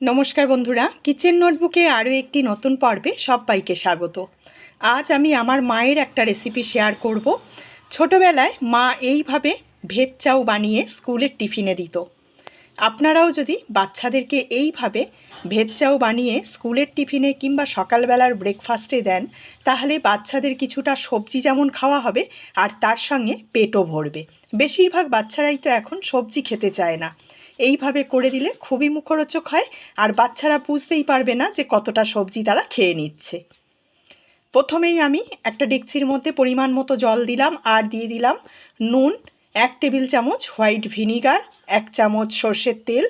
নমস্কার বন্ধুরা, কিচেন নোটবুকে আরও একটি নতুন পর্বে সবাইকে স্বাগত। আজ আমি আমার মায়ের একটা রেসিপি শেয়ার করব। ছোটোবেলায় মা এইভাবে ভেজ চাউ বানিয়ে স্কুলের টিফিনে দিত। আপনারাও যদি বাচ্চাদেরকে এইভাবে ভেজ চাউ বানিয়ে স্কুলের টিফিনে কিংবা সকালবেলার ব্রেকফাস্টে দেন, তাহলে বাচ্চাদের কিছুটা সবজি যেমন খাওয়া হবে, আর তার সঙ্গে পেটও ভরবে। বেশিরভাগ বাচ্চারাই তো এখন সবজি খেতে চায় না। এইভাবে করে দিলে খুবই মুখরোচক হয় আর বাচ্চারা বুঝতেই পারবে না যে কতটা সবজি তারা খেয়ে নিচ্ছে। প্রথমেই আমি একটা ডেকচির মধ্যে পরিমাণ মতো জল দিলাম, আর দিয়ে দিলাম নুন, এক টেবিল চামচ হোয়াইট ভিনিগার, এক চামচ সর্ষের তেল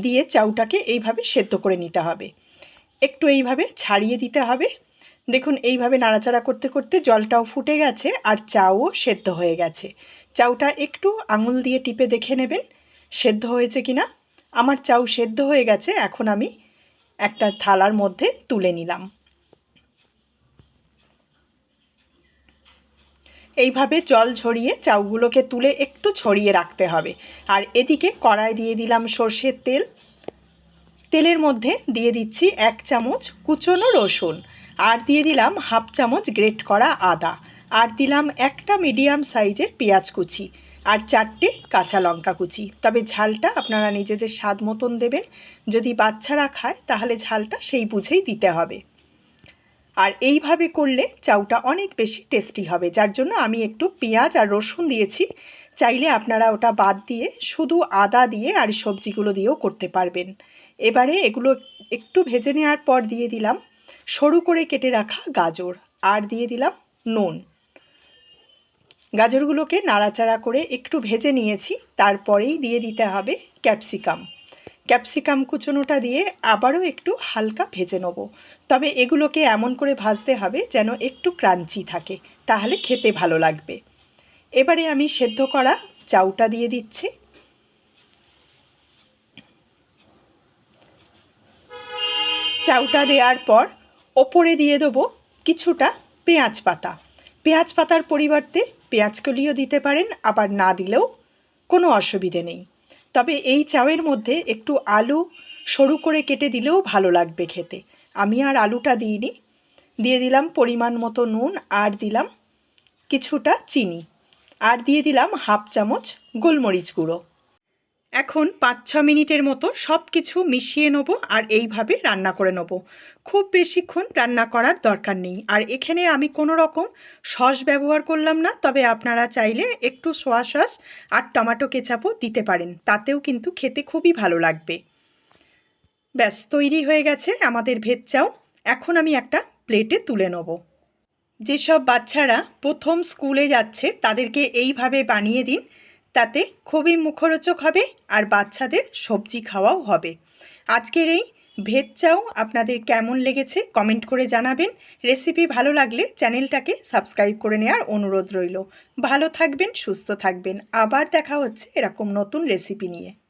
দিয়ে চাউটাকে এইভাবে সেদ্ধ করে নিতে হবে। একটু এইভাবে ছাড়িয়ে দিতে হবে। দেখুন, এইভাবে নাড়াচাড়া করতে করতে জলটাও ফুটে গেছে আর চাও সেদ্ধ হয়ে গেছে। চাউটা একটু আঙুল দিয়ে টিপে দেখে নেবেন। সেদ্ধ হয়েছে কিনা? আমার চাউ সেদ্ধ হয়ে গেছে, এখন আমি একটা থালার মধ্যে তুলে নিলাম। এইভাবে জল ঝরিয়ে চাউগুলোকে তুলে একটু ছড়িয়ে রাখতে হবে। আর এদিকে কড়াই দিয়ে দিলাম সর্ষের তেল। তেলের মধ্যে দিয়ে দিচ্ছি এক চামচ কুচনো রসুন। আর দিয়ে দিলাম হাফ চামচ গ্রেট করা আদা। আর দিলাম একটা মিডিয়াম সাইজের পেঁয়াজ কুচি। আর চারটে কাঁচা লঙ্কা কুচি। তবে ঝালটা আপনারা নিজেদের স্বাদ মতন দেবেন। যদি বাচ্চারা খায়, তাহলে ঝালটা সেই বুঝেই দিতে হবে। আর এইভাবে করলে চাউটা অনেক বেশি টেস্টি হবে, যার জন্য আমি একটু পেঁয়াজ আর রসুন দিয়েছি। চাইলে আপনারা ওটা বাদ দিয়ে শুধু আদা দিয়ে আর সবজিগুলো দিয়েও করতে পারবেন। এবারে এগুলো একটু ভেজে নেওয়ার পর দিয়ে দিলাম সরু করে কেটে রাখা গাজর। আর দিয়ে দিলাম নুন। গাজরগুলোকে নাড়াচাড়া করে একটু ভেজে নিয়েছি, তারপরেই দিয়ে দিতে হবে ক্যাপসিকাম। ক্যাপসিকাম কুচনোটা দিয়ে আবারও একটু হালকা ভেজে নেব। তবে এগুলোকে এমন করে ভাজতে হবে যেন একটু ক্রাঞ্চি থাকে, তাহলে খেতে ভালো লাগবে। এবারে আমি সেদ্ধ করা চাউটা দিয়ে দিচ্ছি। চাউটা দেওয়ার পর ওপরে দিয়ে দেবো কিছুটা পেঁয়াজ পাতা। পেঁয়াজ পাতার পরিবর্তে পেঁয়াজ কলিও দিতে পারেন, আবার না দিলেও কোনো অসুবিধে নেই। তবে এই চাউয়ের মধ্যে একটু আলু সরু করে কেটে দিলেও ভালো লাগবে খেতে। আমি আর আলুটা দিইনি। দিয়ে দিলাম পরিমাণ মতো নুন আর দিলাম কিছুটা চিনি। আর দিয়ে দিলাম হাফ চামচ গোলমরিচ গুঁড়ো। এখন পাঁচ ছ মিনিটের মতো সব কিছু মিশিয়ে নেব আর এইভাবে রান্না করে নেব। খুব বেশিক্ষণ রান্না করার দরকার নেই। আর এখানে আমি কোনো রকম সস ব্যবহার করলাম না, তবে আপনারা চাইলে একটু সোয়া সস আর টমেটো কেচাপও দিতে পারেন। তাতেও কিন্তু খেতে খুবই ভালো লাগবে। ব্যাস, তৈরি হয়ে গেছে আমাদের ভেজ চাও। এখন আমি একটা প্লেটে তুলে নেব। যেসব বাচ্চারা প্রথম স্কুলে যাচ্ছে, তাদেরকে এইভাবে বানিয়ে দিন। তাতে খুবই মুখরোচক হবে আর বাচ্চাদের সবজি খাওয়াও হবে। আজকের এই ভেজ চাও আপনাদের কেমন লেগেছে কমেন্ট করে জানাবেন। রেসিপি ভালো লাগলে চ্যানেলটাকে সাবস্ক্রাইব করে নেওয়ার অনুরোধ রইল। ভালো থাকবেন, সুস্থ থাকবেন। আবার দেখা হচ্ছে এরকম নতুন রেসিপি নিয়ে।